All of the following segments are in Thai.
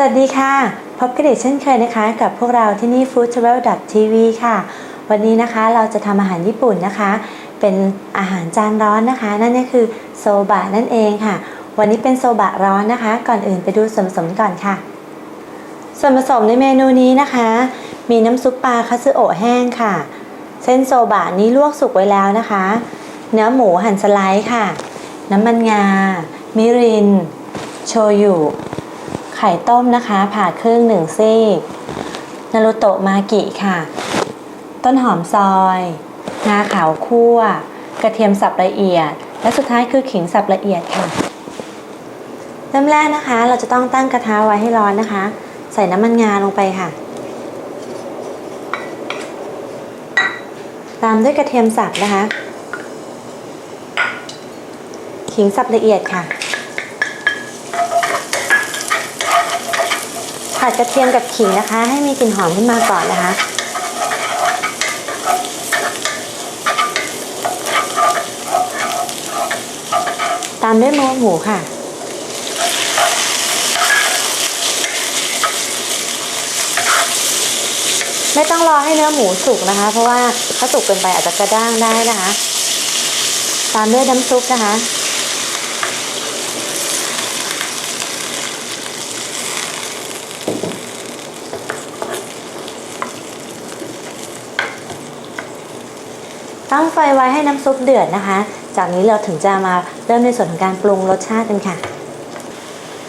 สวัสดีค่ะ พบกันอีกเช่นเคยนะคะ กับพวกเราที่นี่ Food Travel TV ค่ะ วันนี้นะคะเราจะทำอาหารญี่ปุ่นนะคะ เป็นอาหารจานร้อนนะคะ นั่นก็คือโซบะนั่นเองค่ะ วันนี้เป็นโซบะร้อนนะคะ ก่อนอื่นไปดูส่วนผสมก่อนค่ะ ส่วนผสมในเมนูนี้นะคะ มีน้ำซุปปลาคาซึโอะแห้งค่ะ เส้นโซบะนี้ลวกสุกไว้แล้วนะคะ เนื้อหมูหั่นสไลด์ค่ะ น้ำมันงา มิริน โชยุ ไข่ต้มนะคะ ผ่าครึ่งหนึ่งซีกนารุโตะมากิค่ะ ต้นหอมซอยงาขาวคั่ว กระเทียมสับละเอียด และสุดท้ายคือขิงสับละเอียดค่ะเริ่มแรกนะคะ เราจะต้องตั้งกระทะไว้ให้ร้อนนะคะ ใส่น้ำมันงาลงไปค่ะ ตามด้วยกระเทียมสับนะคะ ขิงสับละเอียดค่ะ ดกระเทียมกับขิงนะคะ ให้มีกลิ่นหอมขึ้นมาก่อนนะคะ ตามด้วยหมูหมูค่ะไม่ต้องรอให้เนื้อหมูสุกนะคะ เพราะว่าถ้าสุกเกินไปอาจจะกระด้างได้นะคะ ตามด้วยน้ำซุปนะคะ ตั้งไฟไว้ให้น้ำซุปเดือดนะคะ จากนี้เราถึงจะมาเริ่มในส่วนของการปรุงรสชาติกันค่ะ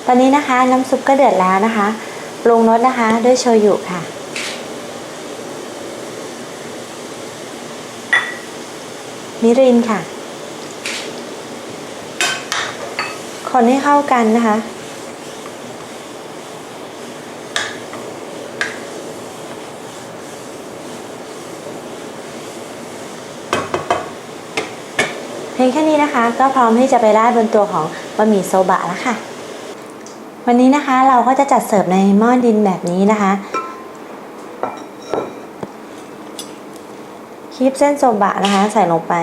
ตอนนี้นะคะน้ำซุปก็เดือดแล้วนะคะ ปรุงรสนะคะด้วยโชยุค่ะ มิรินค่ะ คนให้เข้ากันนะคะ พียงแค่นี้นะคะ ก็พร้อมที่จะไปราดบนตัวของบะหมี่โซบะแล้วค่ะ วันนี้นะคะเราก็จะจัดเสิร์ฟในหม้อดินแบบนี้นะคะคีบเส้นโซบะนะคะใส่ลงไป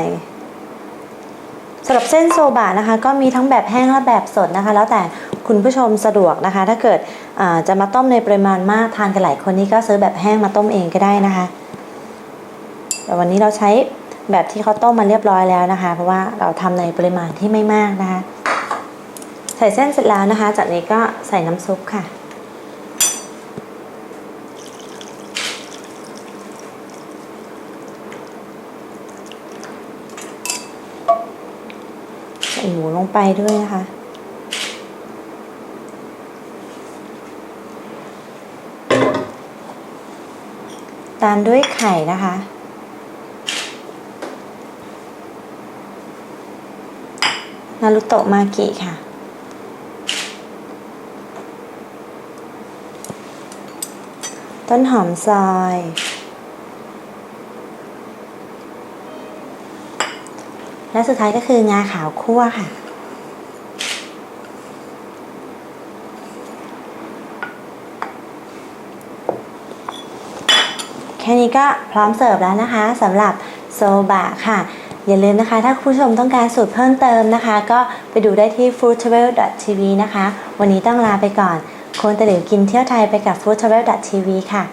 สำหรับเส้นโซบะนะคะ ก็มีทั้งแบบแห้งและแบบสดนะคะ แล้วแต่คุณผู้ชมสะดวกนะคะ ถ้าเกิดจะมาต้มในปริมาณมากทานกันหลายคนนี่ก็ซื้อแบบแห้งมาต้มเองก็ได้นะคะ แต่วันนี้เราใช้ แบบที่เขาต้มมาเรียบร้อยแล้วนะคะ เพราะว่าเราทำในปริมาณที่ไม่มากนะคะ ใส่เส้นเสร็จแล้วนะคะ จากนี้ก็ใส่น้ำซุปค่ะ ใส่หมูลงไปด้วยนะคะตามด้วยไข่นะคะ นารุโตะมากิค่ะ ต้นหอมซอย และสุดท้ายก็คืองาขาวคั่วค่ะแค่นี้ก็พร้อมเสิร์ฟแล้วนะคะสำหรับโซบะค่ะ อย่าลืมนะคะ ถ้าคุณผู้ชมต้องการสูตรเพิ่มเติมนะคะ ก็ไปดูได้ที่ foodtravel.tv นะคะ วันนี้ต้องลาไปก่อนคนตะหลิวกินเที่ยวไทยไปกับ foodtravel.tv ค่ะ